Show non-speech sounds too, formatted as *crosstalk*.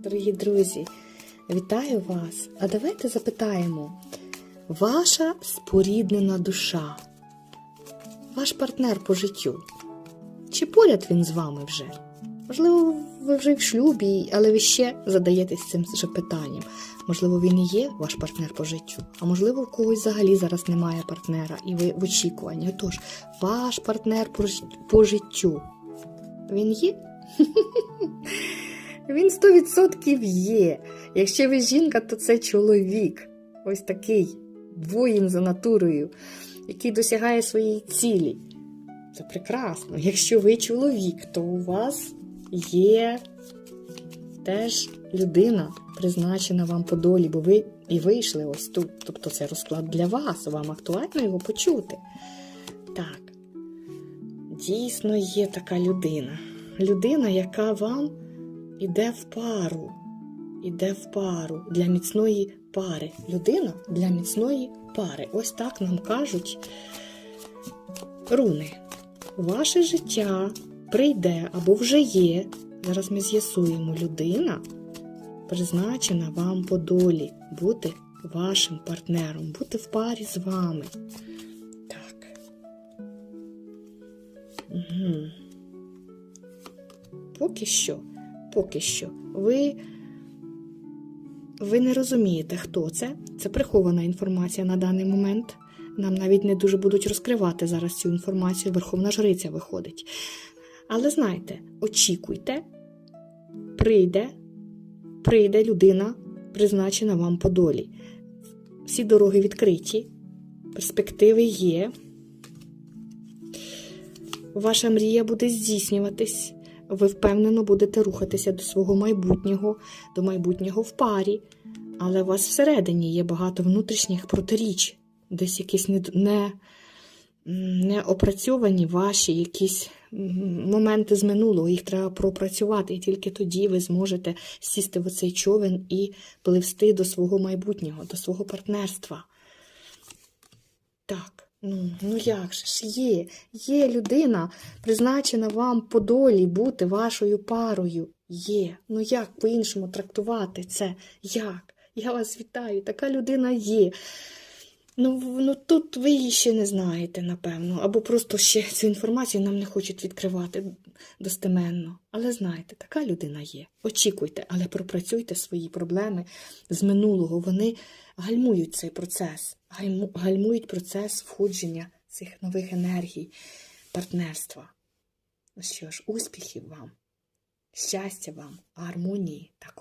Дорогі друзі, вітаю вас! А давайте запитаємо: ваша споріднена душа, ваш партнер по життю. Чи поряд він з вами вже? Можливо, ви вже в шлюбі, але ви ще задаєтесь цим же питанням. Можливо, він і є ваш партнер по життю, а можливо, в когось взагалі зараз немає партнера, і ви в очікуванні. Отож, ваш партнер по життю. Він є? *laughs* Він 100% є. Якщо ви жінка, то це чоловік. Ось такий воїн за натурою, який досягає своєї цілі. Це прекрасно. Якщо ви чоловік, то у вас є теж людина, призначена вам по долі, бо ви і вийшли ось тут. Тобто це розклад для вас, вам актуально його почути. Так, дійсно є така людина. Людина, яка вам іде в пару. Іде в пару для міцної пари. Людина для міцної пари. Ось так нам кажуть руни. Ваше життя прийде або вже є. Зараз ми з'ясуємо людина, призначена вам по долі бути вашим партнером, бути в парі з вами. Так. Угу. Поки що, поки що, ви, ви не розумієте, хто це. Це прихована інформація на даний момент. Нам навіть не дуже будуть розкривати зараз цю інформацію. Верховна жриця виходить. Але знайте, очікуйте, прийде, прийде людина, призначена вам по долі. Всі дороги відкриті, перспективи є. Ваша мрія буде здійснюватись. Ви впевнено будете рухатися до свого майбутнього, до майбутнього в парі. Але у вас всередині є багато внутрішніх протиріч, десь якісь не, не, опрацьовані ваші якісь моменти з минулого, їх треба пропрацювати, і тільки тоді ви зможете сісти в оцей човен і пливсти до свого майбутнього, до свого партнерства. Так, ну, ну як же ж є? Є людина, призначена вам по долі бути вашою парою. Є. Ну як по-іншому трактувати це? Як? Я вас вітаю, така людина є. Ну, ну тут ви її ще не знаєте, напевно, або просто ще цю інформацію нам не хочуть відкривати достеменно. Але знайте, така людина є. Очікуйте, але пропрацюйте свої проблеми з минулого. Вони гальмують цей процес, гальмують процес входження цих нових енергій, партнерства. Ну що ж, успіхів вам, щастя вам, гармонії та